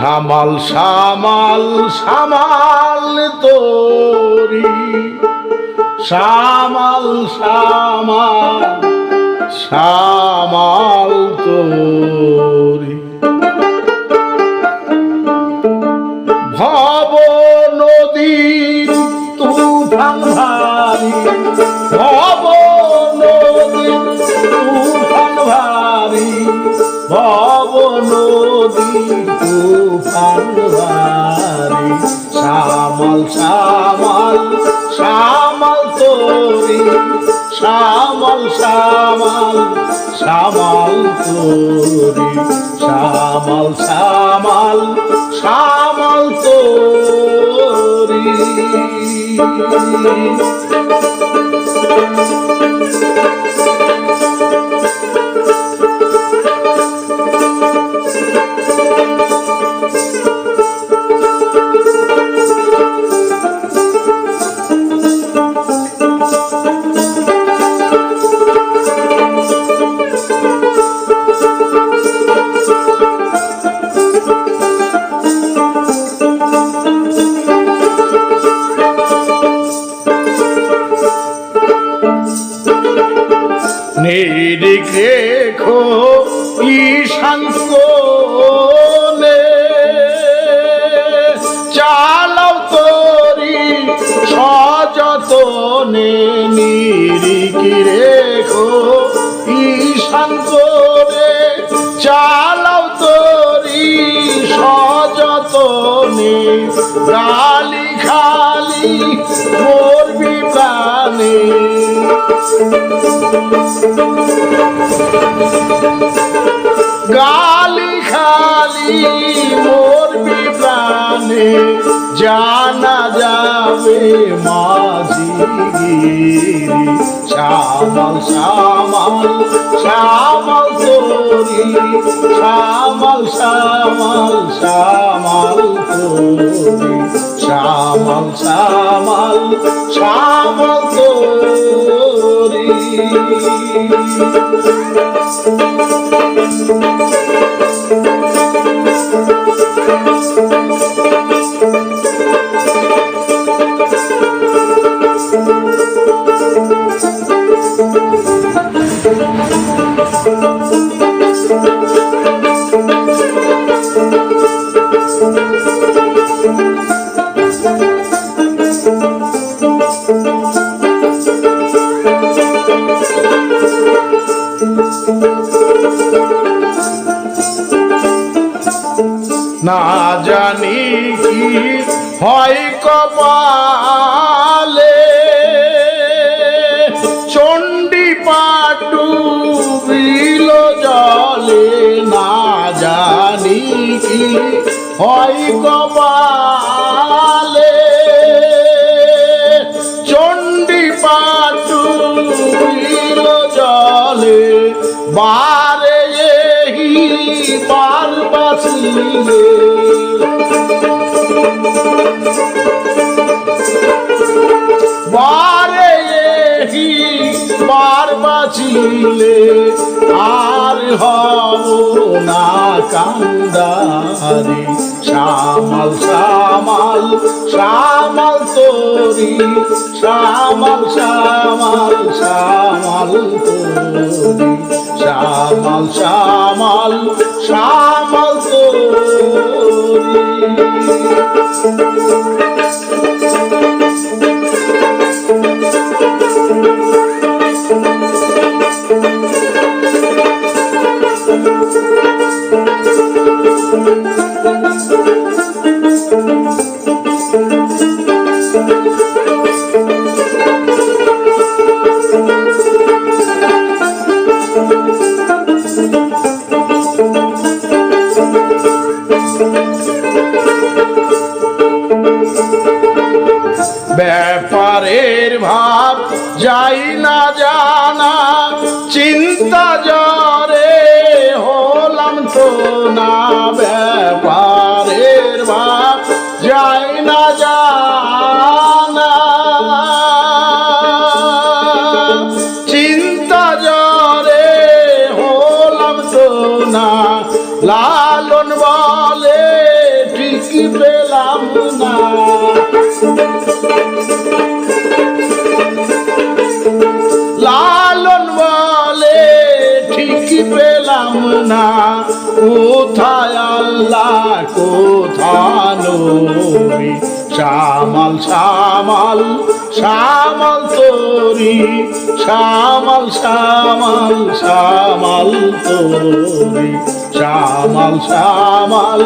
সামাল সামাল সামাল তোরি। সামাল সামাল সামাল তোরি। ভারী, ভব নদী, তুফান ভারী, ভব নদী, তুফান ভারী। শ্যামল শ্যামল শ্যামল তোরি, শ্যামল শ্যামল শ্যামল তোরি, শ্যামল শ্যামল শ্যামল তোরি। Thank you. নিরিখে খো ঈশান কোণে। চালাও তরি সযতনে নিরিখে রেখো ঈশান কোণে। চালাও তরি সযতনে গালি খালি গালি খালি মোর প্রাণে, জানা যাবে মাঝি শ্যামল শ্যামল শ্যামল তোরি, শ্যামল শ্যামল শ্যামল তোরি। শ্যামল শ্যামল শ্যামল তোরি না হয় কপালে। চণ্ডী পাটু বিল জলে, না জানি কি হয় কপালে। চণ্ডী পাটু বিল জলে, বারে বার বাসিলে শ্যামল শ্যামল শ্যামল তোরি শ্যামল শ্যামল শ্যামল তোরি শ্যামল শ্যামল শ্যামল তোরি। ব্যাপারের ভাব যাই না জানা চিন্তা জরে হলাম তো না ব্যাপারের পেলাম না। লালন বলে ঠিকই পেলাম না। কোথায় আল্লাহ কোথায় শ্যামল শ্যামল শ্যামল তোরি শ্যামল শ্যামল শ্যামল তোরি শ্যামল শ্যামল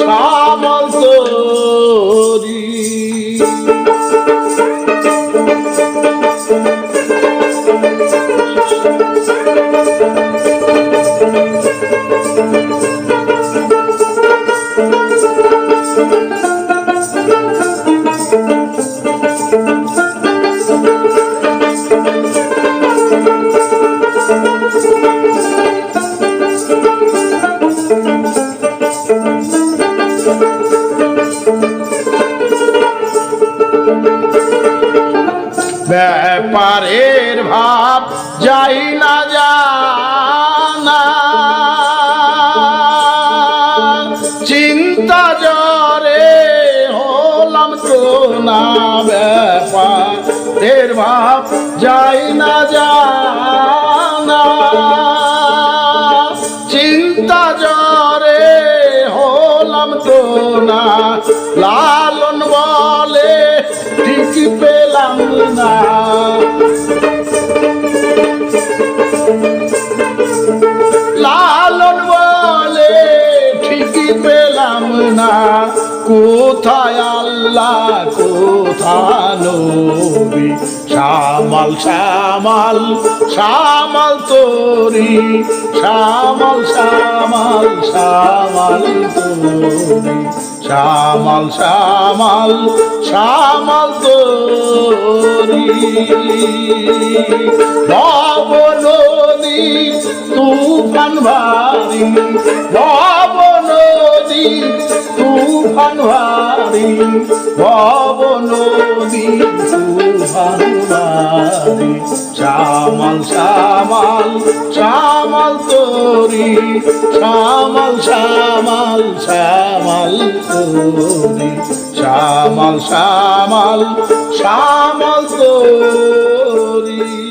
শ্যামল তোরি। ব্যাপারের ভাব যাই না জানা। চিন্তা জরে হলাম তো না ব্যাপারের ভাব যাই না জানা। চিন্তা জরে হলাম তো না ঠিক পেলাম না। লালন বলে ঠিকই পেলাম না। কোথায় আল্লাহ নবী? শ্যামল শ্যামল শ্যামল তোরি, শ্যামল শ্যামল শ্যামল তোরি। শ্যামল শ্যামল শ্যামল তোরি। ভব নদী তুফান ভারী ভব নদী তুফান ভারী ভব তুফান ভারী শ্যামাল শ্যামল শ্যামল তোরি শ্যামল শ্যামাল শ্যামল তোরি শ্যামল শ্যামাল শ্যামল তোরি।